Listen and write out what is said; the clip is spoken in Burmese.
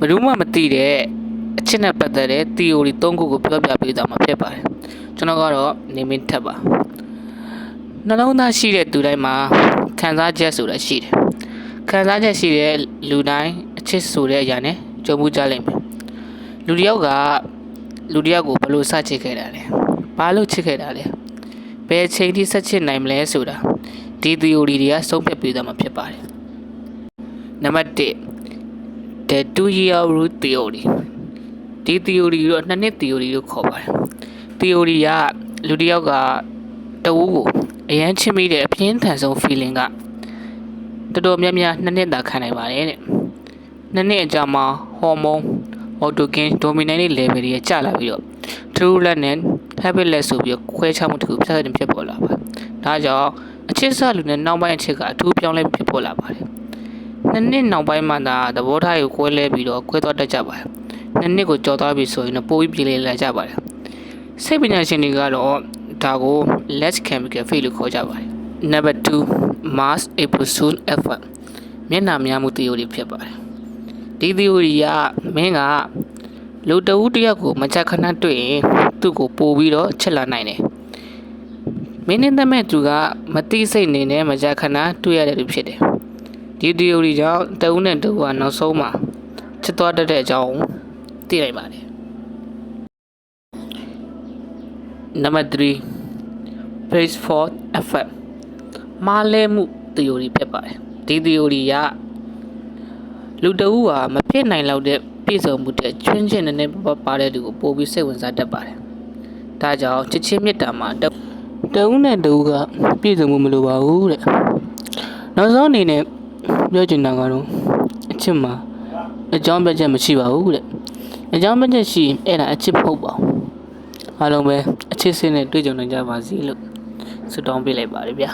ဘယ်သူမှမသိတဲ့အချစ်နဲ့ပတ်သက်တဲ့ theory ၃ခုကိုပြောပြပေးသွားမှာဖြစ်ပါတယ်ကျွန်တော်ကတော့နေမင်းထက်ပါနှလုံးသားရှိတဲ့သူတိုင်းမှာခံစားချက်ဆိုတာရှိတယ်ခံစားချက်ရှိတဲ့လူတိုင်းအချစ်ဆိုတဲ့အရာနဲ့ကြုံမှုကြလိမ့်မယ်လူတစ်ယောက်ကလူတစ်ယောက်ကိုဘယ်လိုစချစ်ခဲ့တာလဲဘာလို့ချစ်ခဲ့တာလဲဘယ်အချိန်ထိဆက်ချစ်နိုင်မလဲဆိုတာဒီ theory တွေကဆုံးဖြတ်ပေးသွားမှာဖြစ်ပါတယ်နံပါတ်1 the two year rule theory ဒီ theory တော့နှစ်နှစ် theory လို့ခေါ်ပါတယ် theory ကလူတစ်ယောက်ကတဝူးကိုအရန်ချစ်မိတဲ့အပြင်းထန်ဆုံး feeling ကတော်တော်များများနှစ်နှစ်သာခံနိုင်ပါတယ်တဲ့နှစ်နှစ်အကြာမှာ hormone autokin dominant level တွေကျလာပြီးတော့ true love နဲ့ happiness ဆိုပြီးခွဲခြားမှုတစ်ခုဖြစ်တဲ့ဖြစ်ပေါ်လာပါတယ်ဒါကြောင့်အချစ်စလူနဲ့နောက်ပိုင်းအချစ်ကအထူးပြောင်းလဲဖြစ်ပေါ်လာပါတယ် နှစ်နှစ်နောက်ပိုင်းမှာသာသဘောထားကိုကွဲလဲပြီးတော့ကွဲသွားတတ်ကြပါတယ်နှစ်နှစ်ကိုကြော်သွားပြီဆိုရင်တော့ပိုပြီးပြေလည်လာကြပါတယ်စိတ်ပညာရှင်တွေကတော့ဒါကို less chemical feel လို့ခေါ်ကြပါတယ် number 2 mass episode effect မျက်နှာများမှု theory ဖြစ်ပါတယ်ဒီ theory ကမင်းကလူတဦးတစ်ယောက်ကိုမချက်ခဏတွေ့ရင်သူ့ကိုပို့ပြီးတော့ချက်လာနိုင်တယ်မင်းနဲ့တမဲ့သူကမတိစိတ်နေနဲ့မချက်ခဏတွေ့ရတယ်လို့ဖြစ်တယ် ဒီ theory ကြောင့်တဦးနဲ့တဦးကနောက်ဆုံးမှာချစ်သွားတတ်တဲ့အကြောင်းသိနိုင်ပါတယ် number 3 base for effect မားလဲမှု theory ဖြစ်ပါတယ်ဒီ theory ကလူတဦးဟာမဖြစ်နိုင်လောက်တဲ့ပြည့်စုံမှုတဲ့ချွင်းချင်းနဲ့ပပပါတဲ့သူကိုပို့ပြီးစိတ်ဝင်စားတတ်ပါတယ်ဒါကြောင့်ချစ်ချင်းမြတ်တာမှာတတဦးနဲ့တဦးကပြည့်စုံမှုမလိုပါဘူးတဲ့နောက်ဆုံးအနေနဲ့ ပြောချင်တာကတော့အချစ်မှာအကြောင်းပြချက်မရှိပါဘူးတဲ့အကြောင်းပြချက်ရှိရင်အဲ့ဒါအချစ်မဟုတ်ပါဘူးအားလုံးပဲအချစ်စင်းနဲ့တွေ့ကြုံနိုင်ကြပါစေလို့ဆုတောင်းပေးလိုက်ပါတယ်ဗျာ